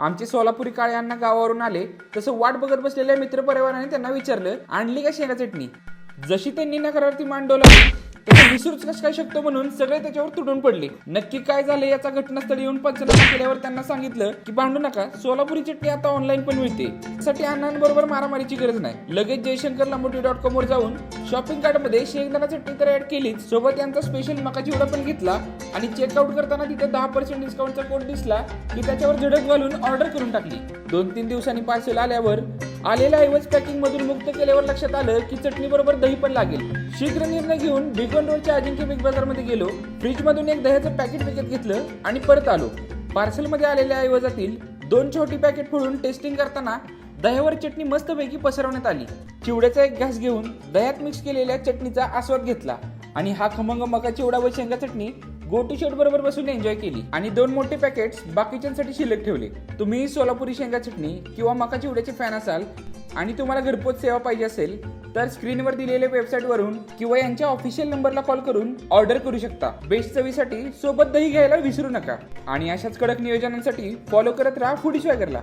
आमचे सोलापुरी काळे अण्णा गावावरून आले तसं वाट बघत बसलेल्या मित्रपरिवाराने त्यांना विचारलं आणली का शेंगा चटणी? जशी त्यांनी नकारार्थी मान डोलावली विसरूच कसं काय शकतो म्हणून सगळे त्याच्यावर तुटून पडले. नक्की काय झाले याचा घटनास्थळी येऊन पंचनामा केल्यावर त्यांना सांगितलं की भांडू नका सोलापुरी चटणी आता ऑनलाईन पण मिळते. साठी अण्णांबरोबर मारामारीची गरज नाही. लगेच जयशंकर लांबोटी डॉट कॉम वर जाऊन शॉपिंग कार्टमध्ये शेंगदाणा चटणी तर ऍड केलीच. सोबत यांचा स्पेशल मका चिवडा पण घेतला आणि चेकआउट करताना तिथे दहा पर्सेंट डिस्काउंटचा कोड दिसला की त्याच्यावर झडक घालून ऑर्डर करून टाकली. दोन तीन दिवसांनी पार्सल आल्यावर आलेल्या ऐवज पॅकिंग मधून मुक्त केल्यावर लक्षात आलं की चटणी बरोबर दही पण लागेल. शीघ्र निर्णय घेऊन बिगन रोडच्या अजिंक्य बिग बाजारमध्ये गेलो. फ्रीज मधून एक दह्याचं पॅकेट विकत घेतलं आणि परत आलो. पार्सलमध्ये आलेल्या ऐवजातील दोन छोटी पॅकेट फोडून टेस्टिंग करताना दह्यावर चटणी मस्तपैकी पसरवण्यात आली. चिवड्याचा एक घास घेऊन दह्यात मिक्स केलेल्या चटणीचा आस्वाद घेतला. आणि हा खमंग मका चिवडा व शेंगा चटणी गो टू बरोबर बसून एन्जॉय केली आणि दोन मोठे पॅकेट्स बाकीच्यांसाठी शिल्लक ठेवले. तुम्ही सोलापुरी शेंगा चटणी किंवा मका चिवड्याचे फॅन असाल आणि तुम्हाला घरपोच सेवा पाहिजे असेल तर स्क्रीनवर दिलेल्या वेबसाईट वरून किंवा यांच्या ऑफिशियल नंबरला कॉल करून ऑर्डर करू शकता. बेस्ट चवीसाठी सोबत दही घ्यायला विसरू नका. आणि अशाच कडक नियोजनांसाठी फॉलो करत राहा फूड स्वॅगरला